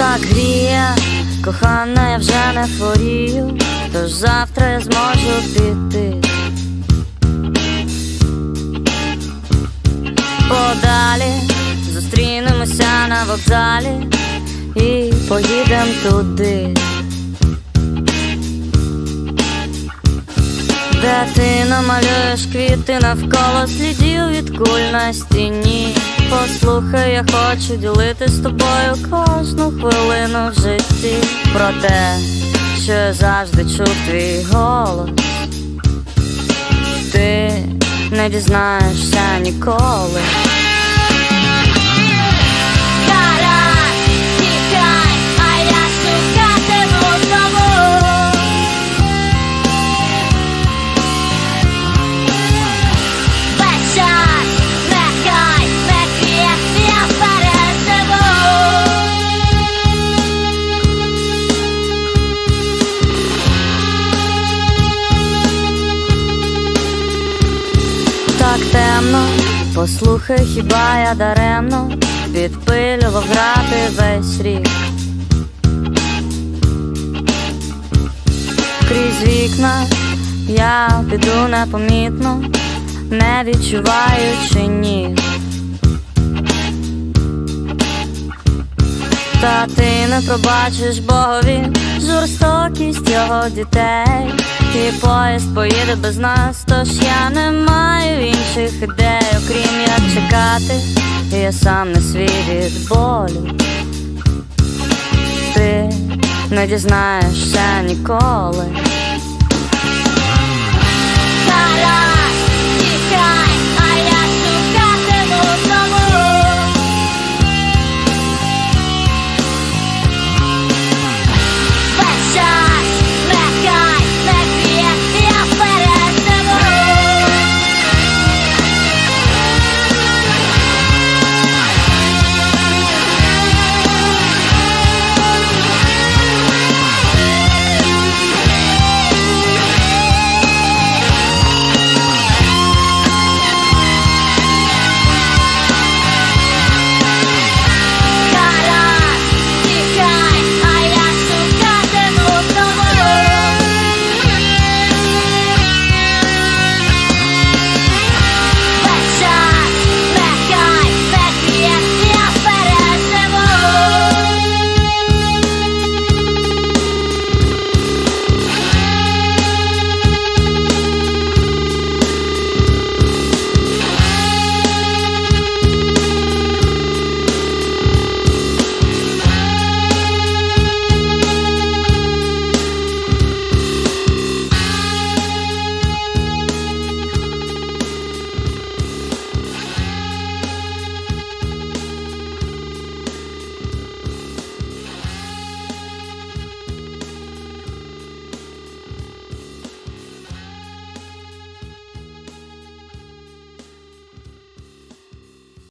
так гріє, кохана, я вже не хворію, тож завтра я зможу піти. Подалі зустрінемося на вокзалі і поїдем туди. Де ти намалюєш квіти навколо слідів від куль на стіні. Послухай, я хочу ділити з тобою кожну хвилину в житті. Про те, що я завжди чув твій голос. Ти не дізнаєшся ніколи. Темно, послухай, хіба я даремно підпилював грати весь рік. Крізь вікна я піду непомітно, не відчуваючи ніг. Та ти не пробачиш Богові жорстокість його дітей. І поїзд поїде без нас, тож я не маю ідей, окрім як чекати, я сам не свій від болю. Ти не дізнаєшся ніколи.